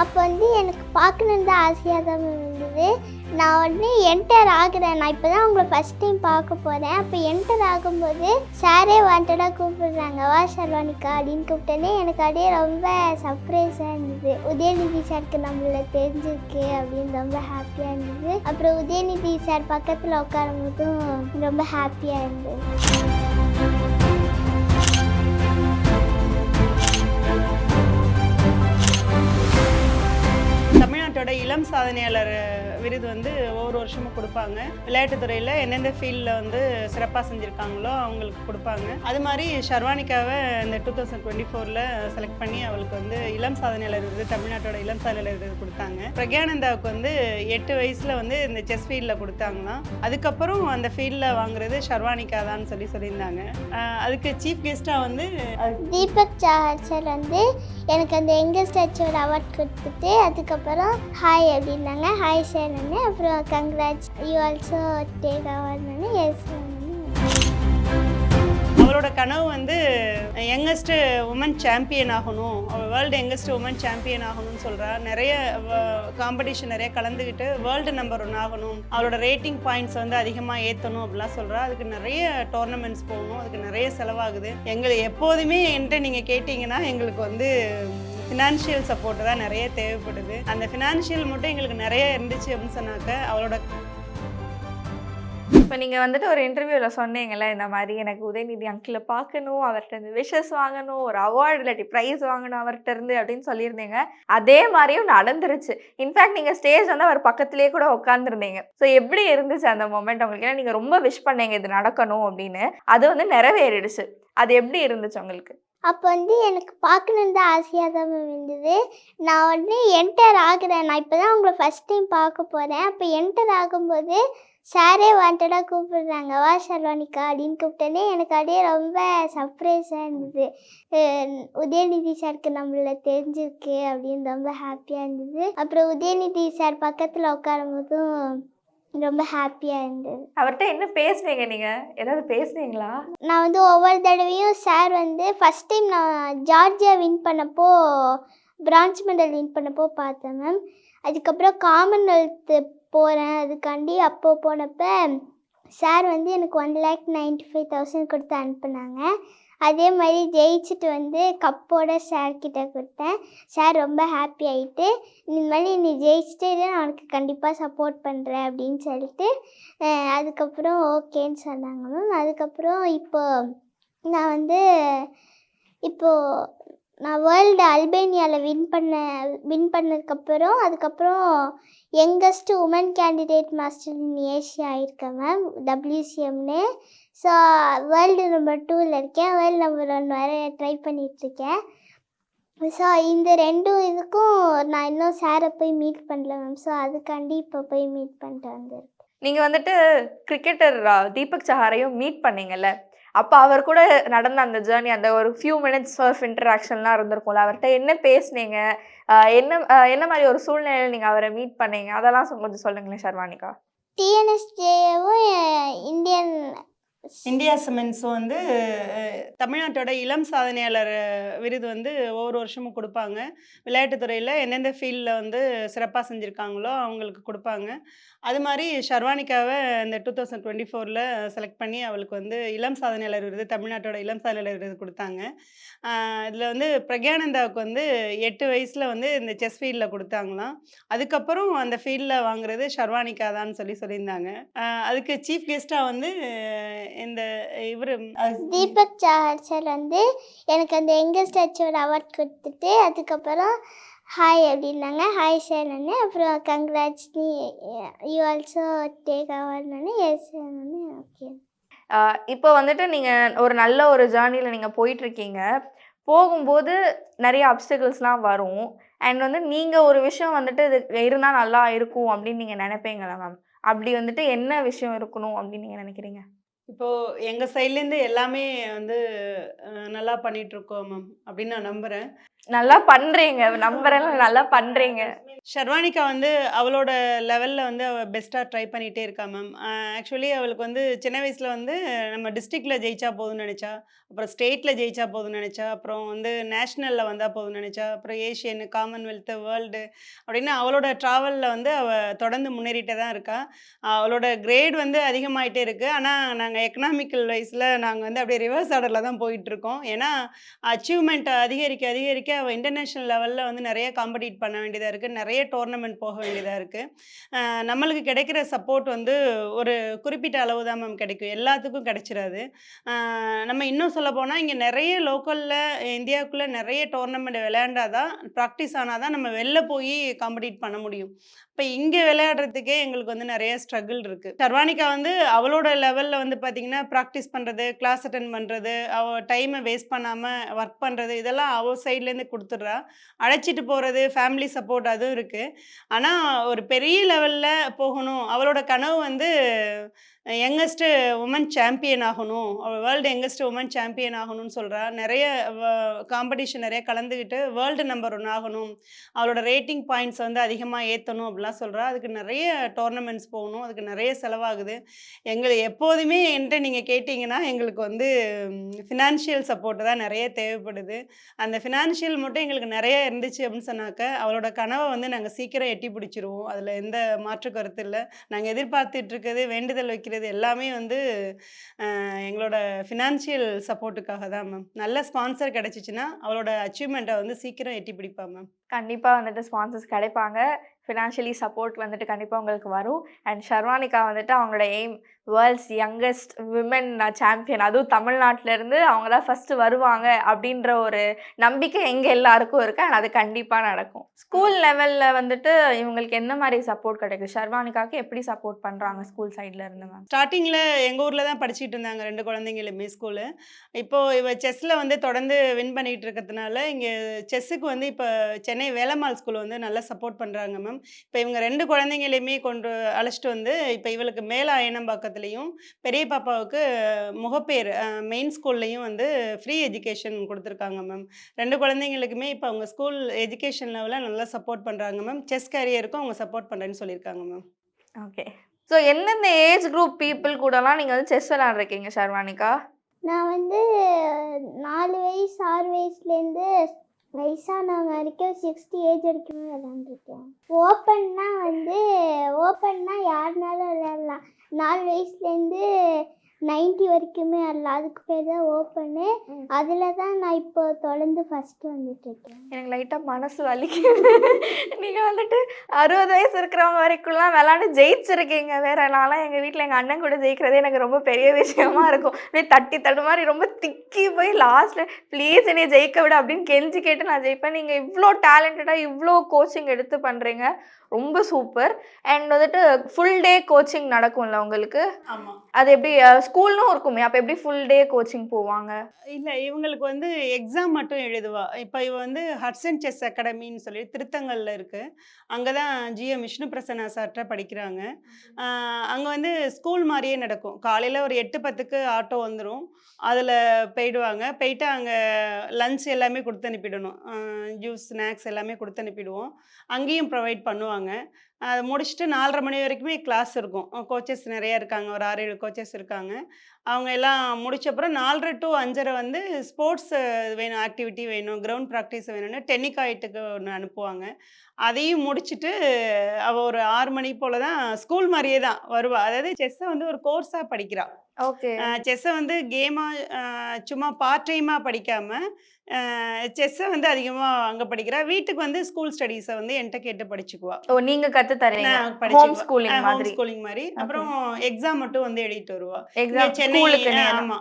அப்போ வந்து எனக்கு பார்க்கணுன்னு தான் ஆசையாக தான் இருந்தது. நான் உடனே என்டர் ஆகிறேன். நான் இப்போ தான் உங்களை ஃபஸ்ட் டைம் பார்க்க போகிறேன் அப்போ என்டர் ஆகும்போது சாரே வாண்டடாக கூப்பிடுறாங்க. வா ஷர்வானிக்கா அப்படின்னு கூப்பிட்டோன்னே எனக்கு அப்படியே ரொம்ப சர்ப்ரைஸாக இருந்தது. உதயநிதி சாருக்கு நம்மள தெரிஞ்சிருக்கு அப்படின்னு ரொம்ப ஹாப்பியாக இருந்தது. அப்புறம் உதயநிதி சார் பக்கத்தில் உட்காரும்போதும் ரொம்ப ஹாப்பியாக இருந்தது. தமிழ்நாட்டோட இளம் சாதனையாளர் விருது வந்து ஒவ்வொரு வருஷமும் கொடுப்பாங்க. விளையாட்டுத்துறையில் எந்தெந்த ஃபீல்டில் வந்து சிறப்பாக செஞ்சுருக்காங்களோ அவங்களுக்கு கொடுப்பாங்க. அது மாதிரி ஷர்வானிக்காவை இந்த டூ தௌசண்ட் டுவெண்ட்டி ஃபோரில் செலக்ட் பண்ணி அவளுக்கு வந்து இளம் சாதனையாளர் விருது தமிழ்நாட்டோட இளம் சாதனையாளர் விருது கொடுத்தாங்க. பிரக்யானந்தாவுக்கு வந்து எட்டு வயசில் வந்து இந்த செஸ் ஃபீல்டில் கொடுத்தாங்களாம். அதுக்கப்புறம் அந்த ஃபீல்டில் வாங்குறது ஷர்வானிக்கா தான் சொல்லி சொல்லியிருந்தாங்க. அதுக்கு சீஃப் கெஸ்ட்டாக வந்து தீபக் சாஹர் சார் வந்து எனக்கு அந்த யங்கஸ்ட் அச்சீவர் அவார்ட் கொடுத்துட்டு அதுக்கப்புறம் ஹாய் அப்படின்னாங்க. ஹாய் சார் அப்புறம் கங்க்ராட்ஸ் யூ ஆல்சோ டேக் அவார்ட்னு எஸ் அவரோட கனவு வந்து யங்கஸ்ட் உமன் சாம்பியன் ஆகணும். வேர்ல்டு யங்கஸ்ட் உமன் சாம்பியன் ஆகணும்னு சொல்கிறா நிறைய காம்படிஷன் நிறைய கலந்துக்கிட்டு வேர்ல்டு நம்பர் ஒன் ஆகணும். அவளோட ரேட்டிங் பாயிண்ட்ஸ் வந்து அதிகமாக ஏற்றணும் அப்படிலாம் சொல்கிறா அதுக்கு நிறைய டோர்னமெண்ட்ஸ் போகணும். அதுக்கு நிறைய செலவாகுது. எங்களை எப்போதுமே என்கிட்ட நீங்கள் கேட்டிங்கன்னா எங்களுக்கு வந்து ஃபினான்ஷியல் சப்போர்ட் தான் நிறைய தேவைப்படுது. அந்த ஃபினான்ஷியல் மட்டும் எங்களுக்கு நிறைய இருந்துச்சு அப்படின்னு சொன்னாக்க அவளோட இப்போ நீங்கள் வந்துட்டு ஒரு இன்டர்வியூவில் சொன்னீங்கல்ல இந்த மாதிரி எனக்கு உதயநிதி அங்கிளை பார்க்கணும் அவர்கிட்ட இருந்து விஷஸ் வாங்கணும் ஒரு அவார்டு இல்லாட்டி ப்ரைஸ் வாங்கணும் அவர்கிட்ட இருந்து அப்படின்னு சொல்லியிருந்தீங்க. அதே மாதிரியும் நடந்துருச்சு. இன்ஃபேக்ட் நீங்கள் ஸ்டேஜ் வந்து அவர் பக்கத்துலேயே கூட உட்காந்துருந்தீங்க ஸோ எப்படி இருந்துச்சு அந்த மொமெண்ட் உங்களுக்கு? ஏன்னா நீங்கள் ரொம்ப விஷ் பண்ணீங்க இது நடக்கணும் அப்படின்னு. அது வந்து நிறைவேறிடுச்சு. அது எப்படி இருந்துச்சு உங்களுக்கு? அப்போ வந்து எனக்கு பார்க்கணுன்னு தான் ஆசையாக தான் மேம் இருந்தது. நான் உடனே என்டர் ஆகிறேன். நான் இப்போ தான் உங்களை ஃபஸ்ட் டைம் பார்க்க போகிறேன் அப்போ என்டர் ஆகும்போது சாரே வாண்டடாக கூப்பிடுறாங்க. வா சர்வானிகா அப்படின்னு கூப்பிட்டோன்னே எனக்கு அப்படியே ரொம்ப சர்ப்ரைஸாக இருந்தது. உதயநிதி சாருக்கு நம்மள தெரிஞ்சிருக்கு அப்படின்னு ரொம்ப ஹாப்பியாக இருந்தது. அப்புறம் உதயநிதி சார் பக்கத்தில் உட்காரும் போதும் ரொம்ப ஹாப்பியாக இருந்தது. அவர்கிட்ட என்ன பேசுனீங்க நீங்கள் ஏதாவது பேசுனீங்களா? நான் வந்து ஒவ்வொரு தடவையும் சார் வந்து ஃபஸ்ட் டைம் நான் ஜார்ஜியா வின் பண்ணப்போ பிரான்ச் மெடல் வின் பண்ணப்போ பார்த்தேன் மேம் அதுக்கப்புறம் காமன்வெல்த்து போகிறேன் அதுக்காண்டி அப்போ போனப்போ சார் வந்து எனக்கு one lakh ninety five thousand கொடுத்து அனுப்புனாங்க. அதே மாதிரி ஜெயிச்சுட்டு வந்து கப்போட சார்கிட்ட கொடுத்தேன். சார் ரொம்ப ஹாப்பி ஆகிட்டு இந்த மாதிரி நீ ஜெயிச்சுட்டு நான் உனக்கு கண்டிப்பாக சப்போர்ட் பண்ணுறேன் அப்படின்னு சொல்லிட்டு அதுக்கப்புறம் ஓகேன்னு சொன்னாங்க மேம் அதுக்கப்புறம் இப்போ நான் வந்து இப்போது நான் வேர்ல்டு அல்பேனியாவில் வின் பண்ண வின் பண்ணதுக்கப்புறம் அதுக்கப்புறம் youngest woman candidate master in Asia ஆயிருக்கேன் ma'am டபிள்யூசிஎம்னு ஸோ வேர்ல்டு நம்பர் டூவில் இருக்கேன். வேர்ல்டு நம்பர் ஒன் வர ட்ரை பண்ணிகிட்ருக்கேன் ஸோ இந்த ரெண்டும் இதுக்கும் நான் இன்னும் சாரை போய் மீட் பண்ணல மேம் ஸோ அதுக்காண்டி இப்போ போய் மீட் பண்ணிட்டு வந்திருக்கேன். நீங்கள் வந்துட்டு கிரிக்கெட்டர் தீபக் சஹாரையும் மீட் பண்ணீங்கல்ல. அப்போ அவர் கூட நடந்த அந்த ஜேர்னி அந்த ஒரு ஃபியூ மினிட்ஸ் ஃபர்ஸ்ட் இன்டராக்ஷன்லாம் இருந்திருக்கும்ல. அவர்கிட்ட என்ன பேசுனீங்க? என்ன என்ன மாதிரி ஒரு சூழ்நிலையில் நீங்கள் அவரை மீட் பண்ணீங்க? அதெல்லாம் கொஞ்சம் சொல்லுங்களேன் ஷர்வானிகா. டிஎன்எஸ்ஜேவும் இந்தியன் இந்தியா சிமெண்ட்ஸும் வந்து தமிழ்நாட்டோட இளம் சாதனையாளர் விருது வந்து ஒவ்வொரு வருஷமும் கொடுப்பாங்க. விளையாட்டுத்துறையில் எந்தெந்த ஃபீல்டில் வந்து சிறப்பாக செஞ்சுருக்காங்களோ அவங்களுக்கு கொடுப்பாங்க. அது மாதிரி ஷர்வானிக்காவை இந்த டூ தௌசண்ட் டுவெண்ட்டி ஃபோரில் செலக்ட் பண்ணி அவளுக்கு வந்து இளம் சாதனையாளர் விருது தமிழ்நாட்டோட இளம் சாதனையாளர் விருது கொடுத்தாங்க. இதில் வந்து பிரக்யானந்தாவுக்கு வந்து எட்டு வயசில் வந்து இந்த செஸ் ஃபீல்டில் கொடுத்தாங்களாம். அதுக்கப்புறம் அந்த ஃபீல்டில் வாங்குறது ஷர்வானிக்கா தான் சொல்லி சொல்லியிருந்தாங்க. அதுக்கு சீஃப் கெஸ்ட்டாக வந்து இந்த இவர் தீபக் சாஹர் சார் வந்து எனக்கு அந்த யங்கஸ்ட் அச்சீவர் அவார்ட் கொடுத்துட்டு அதுக்கப்புறம் ஹாய் அப்படின்னாங்க. ஹாய் சார் அப்புறம் கங்க்ராட்ஸ் நீ யூ ஆல்சோ டேக் அவார்ட்னு எஸ் ஓகே ஆஹ் இப்போ வந்துட்டு நீங்கள் ஒரு நல்ல ஒரு ஜேர்னியில் நீங்கள் போயிட்டுருக்கீங்க. போகும்போது நிறைய அப்டிகல்ஸ்லாம் வரும். அண்ட் வந்து நீங்கள் ஒரு விஷயம் வந்துட்டு இது இருந்தால் நல்லா இருக்கும் அப்படின்னு நீங்கள் நினைப்பீங்களா மேம் அப்படி வந்துட்டு என்ன விஷயம் இருக்கணும் அப்படின்னு நீங்கள் நினைக்கிறீங்க? இப்போ எங்கள் சைட்லேருந்து எல்லாமே வந்து நல்லா நல்லா பண்ணிகிட்ருக்கோம் மேம் அப்படின்னு நான் நம்புகிறேன் நல்லா பண்றீங்க நம்பரெல்லாம் நல்லா பண்றீங்க. ஷர்வானிகா வந்து அவளோட லெவலில் வந்து அவள் பெஸ்ட்டாக ட்ரை பண்ணிகிட்டே இருக்கா மேம் ஆக்சுவலி அவளுக்கு வந்து சின்ன வயசில் வந்து நம்ம டிஸ்ட்ரிக்டில் ஜெயிச்சா போதும்னு நினச்சா அப்புறம் ஸ்டேட்டில் ஜெயிச்சா போதும்னு நினச்சா அப்புறம் வந்து நேஷ்னலில் வந்தால் போதும்னு நினச்சா அப்புறம் ஏஷியன் காமன்வெல்த்து வேர்ல்டு அப்படின்னு அவளோட ட்ராவலில் வந்து அவள் தொடர்ந்து முன்னேறிட்டே தான் இருக்கா. அவளோட கிரேட் வந்து அதிகமாயிட்டே இருக்குது ஆனால் நாங்கள் எக்கனாமிக்கல் வைஸில் நாங்கள் வந்து அப்படியே ரிவர்ஸ் ஆர்டரில் தான் போயிட்டுருக்கோம் ஏன்னா அச்சீவ்மெண்ட் அதிகரிக்க அதிகரிக்க இன்டர்நேஷ்னல் லெவலில் வந்து நிறைய காம்படிட் பண்ண வேண்டியதாக இருக்குது நிறைய டோர்னமெண்ட் போக வேண்டியதாக இருக்குது நம்மளுக்கு கிடைக்கிற சப்போர்ட் வந்து ஒரு குறிப்பிட்ட அளவு தான் மேம் கிடைக்கும். எல்லாத்துக்கும் கிடைச்சிடாது நம்ம இன்னும் சொல்ல போனால் இங்கே நிறைய லோக்கலில் இந்தியாவுக்குள்ளே நிறைய டோர்னமெண்ட் விளையாண்டாதான் ப்ராக்டிஸ் ஆனால் தான் நம்ம வெளில போய் காம்படிட் பண்ண முடியும். இப்போ இங்கே விளையாடுறதுக்கே எங்களுக்கு வந்து நிறைய ஸ்ட்ரகிள் இருக்குது சர்வானிகா வந்து அவளோட லெவலில் வந்து பார்த்திங்கன்னா ப்ராக்டிஸ் பண்ணுறது கிளாஸ் அட்டன் பண்ணுறது அவள் டைமை வேஸ்ட் பண்ணாமல் ஒர்க் பண்ணுறது இதெல்லாம் அவள் சைட்லேருந்து கொடுத்துட்றா. அழைச்சிட்டு போகிறது ஃபேமிலி சப்போர்ட் அதுவும் இருக்குது ஆனால் ஒரு பெரிய லெவலில் போகணும். அவளோட கனவு வந்து யங்கஸ்ட்டு உமன் சாம்பியன் ஆகணும். அவள் வேர்ல்டு யங்கஸ்ட் உமன் சாம்பியன் ஆகணும்னு சொல்கிறா நிறைய காம்படிஷன் நிறைய கலந்துக்கிட்டு வேர்ல்டு நம்பர் ஒன் ஆகணும். அவளோட ரேட்டிங் பாயிண்ட்ஸ் வந்து அதிகமாக ஏற்றணும் அப்படிலாம் சொல்கிறா அதுக்கு நிறைய டோர்னமெண்ட்ஸ் போகணும். அதுக்கு நிறைய செலவாகுது. எங்களுக்கு எப்போதுமே என்கிட்ட நீங்கள் கேட்டிங்கன்னா எங்களுக்கு வந்து ஃபினான்ஷியல் சப்போர்ட் தான் நிறைய தேவைப்படுது. அந்த ஃபினான்ஷியல் மட்டும் எங்களுக்கு நிறைய இருந்துச்சு அப்படின்னு சொன்னாக்க அவளோட கனவை வந்து நாங்கள் சீக்கிரம் எட்டி பிடிச்சிருவோம். அதில் எந்த மாற்று கருத்து இல்லை. நாங்கள் எதிர்பார்த்துட்ருக்கிறது வேண்டுதல் வைக்கிறது எல்லாமே வந்து எங்களோட ஃபினான்ஷியல் சப்போர்ட்டுக்காக தான் மேம் நல்ல ஸ்பான்சர் கிடச்சிச்சின்னா அவளோட அச்சீவ்மெண்ட்டை வந்து சீக்கிரம் எட்டி பிடிப்பா மேம் கண்டிப்பாக வந்துட்டு ஸ்பான்சர்ஸ் கிடைப்பாங்க. ஃபினான்ஷியலி சப்போர்ட் வந்துட்டு கண்டிப்பாக உங்களுக்கு வரும். அண்ட் ஷர்வானிகா வந்துட்டு அவங்களோட aim world's youngest women champion அதுவும் தமிழ்நாட்டிலேருந்து அவங்க தான் ஃபஸ்ட்டு வருவாங்க அப்படின்ற ஒரு நம்பிக்கை எங்கே எல்லாருக்கும் இருக்கு. அண்ட் அது கண்டிப்பாக நடக்கும். ஸ்கூல் லெவலில் வந்துட்டு இவங்களுக்கு என்ன மாதிரி சப்போர்ட் கிடைக்கும் ஷர்வானிகாக்கு எப்படி சப்போர்ட் பண்ணுறாங்க ஸ்கூல் சைடில் இருந்து மேம் ஸ்டார்டிங்கில் எங்கள் ஊரில் தான் படிச்சுட்டு இருந்தாங்க ரெண்டு குழந்தைங்களுமே ஸ்கூலு இப்போது இவ செஸ்ஸில் வந்து தொடர்ந்து வின் பண்ணிகிட்டு இருக்கிறதுனால இங்கே செஸ்ஸுக்கு வந்து இப்போ சென்னை வேலம்மாள் ஸ்கூல் வந்து நல்லா சப்போர்ட் பண்ணுறாங்க மேம் இப்போ இவங்க ரெண்டு குழந்தைங்களையுமே கொண்டு அழைச்சிட்டு வந்து இப்போ இவளுக்கு மேலே அயனம்பாக்கத்துலேயும் பெரிய பாப்பாவுக்கு முகப்பேர் மெயின் ஸ்கூல்லையும் வந்து ஃப்ரீ எஜுகேஷன் கொடுத்துருக்காங்க மேம் ரெண்டு குழந்தைங்களுக்குமே இப்போ அவங்க ஸ்கூல் எஜுகேஷன் லெவலில் நல்லா சப்போர்ட் பண்ணுறாங்க மேம் செஸ் கேரியருக்கும் அவங்க சப்போர்ட் பண்ணுறேன்னு சொல்லியிருக்காங்க மேம் ஓகே ஸோ எந்தெந்த ஏஜ் குரூப் பீப்புள் கூடலாம் நீங்கள் வந்து செஸ் விளையாடுறீங்க ஷர்வானிகா? நான் வந்து நாலு வயசு ஆறு வயசுலேருந்து வயசானவங்க வரைக்கும் சிக்ஸ்டி ஏஜ் வரைக்கும் விளாண்டுருக்கேன் ஓப்பன்னா வந்து ஓப்பன்னா யாருனாலும் விளையாடலாம். நாலு வயசுலேருந்து நைன்ட்டி வரைக்குமே விளாடலாம் அதுக்கு பேர் தான் ஓப்பனு. அதில் தான் நான் இப்போ தொடர்ந்து ஃபஸ்ட்டு வந்துட்டுருக்கேன். எனக்கு லைட்டாக மனசு வலிக்குது. நீங்கள் வந்துட்டு அறுபது வயசு இருக்கிறவங்க வரைக்கும்லாம் விளாண்டு ஜெயிச்சிருக்கீங்க. வேற நான்லாம் எங்கள் வீட்டில் எங்கள் அண்ணன் கூட ஜெயிக்கிறதே எனக்கு ரொம்ப பெரிய விஷயமா இருக்கும். அப்படியே தட்டி தடு மாதிரி ரொம்ப திக்கி போய் லாஸ்ட்டில் ப்ளீஸ் என்னைய ஜெயிக்க விட அப்படின்னு கெஞ்சி கேட்டு நான் ஜெயிப்பேன். நீங்கள் இவ்வளோ டேலண்டடாக இவ்வளோ கோச்சிங் எடுத்து பண்ணுறீங்க ரொம்ப சூப்பர் அண்ட் வந்துட்டு ஃபுல் டே கோச்சிங் நடக்கும்ல உங்களுக்கு? அது எப்படி ஸ்கூல்னும் இருக்குமே அப்போ எப்படி ஃபுல் டே கோச்சிங் போவாங்க? இல்லை இவங்களுக்கு வந்து எக்ஸாம் மட்டும் எழுதுவா. இப்போ இவ வந்து ஹட்சன் செஸ் அகாடமின்னு சொல்லி திருத்தங்கல்ல இருக்கு. அங்கே தான் ஜிஎம் விஷ்ணு பிரசன்னா சார்கிட்ட படிக்கிறாங்க அங்கே வந்து ஸ்கூல் மாதிரியே நடக்கும். காலையில் ஒரு எட்டு பத்துக்கு ஆட்டோ வந்துடும் அதில் போயிடுவாங்க. போயிட்டு அங்கே லஞ்ச் எல்லாமே கொடுத்து அனுப்பிடணும். ஜூஸ் ஸ்நாக்ஸ் எல்லாமே கொடுத்து அனுப்பிடுவோம். அங்கேயும் ப்ரொவைட் பண்ணுவாங்க. அதை முடிச்சுட்டு நாலரை மணி வரைக்குமே கிளாஸ் இருக்கும். கோச்சஸ் நிறைய இருக்காங்க. ஒரு ஆறு ஏழு கோச்சஸ் இருக்காங்க. அவங்க எல்லாம் முடிச்ச அப்புறம் நாலரை டு அஞ்சரை வந்து ஸ்போர்ட்ஸ் வேணும் ஆக்டிவிட்டி வேணும் கிரவுண்ட் ப்ராக்டிஸ் வேணும்னு டென்னிக்காயிட்டுக்கு ஒன்று அனுப்புவாங்க. அதையும் முடிச்சுட்டு அவள் ஒரு ஆறு மணி போல் தான் ஸ்கூல் மாதிரியே தான் வருவா. அதாவது செஸ்ஸை வந்து ஒரு கோர்ஸாக படிக்கிறா. ஓகே. செஸ்ஸை வந்து கேமாக சும்மா பார்ட் டைமாக படிக்காமல் செஸ்ஸை வந்து அதிகமாக அங்கே படிக்கிறா. வீட்டுக்கு வந்து ஸ்கூல் ஸ்டடீஸை வந்து என்கிட்ட கேட்டு படிச்சுக்குவா. ஓ நீங்க கத்து தரீங்க. ஹோம். ஸ்கூலிங் மாதிரி. ஸ்கூலிங் மாதிரி. அப்புறம் எக்ஸாம் மட்டும் வந்து எழுதிட்டு வருவா. சென்னை ஆமா.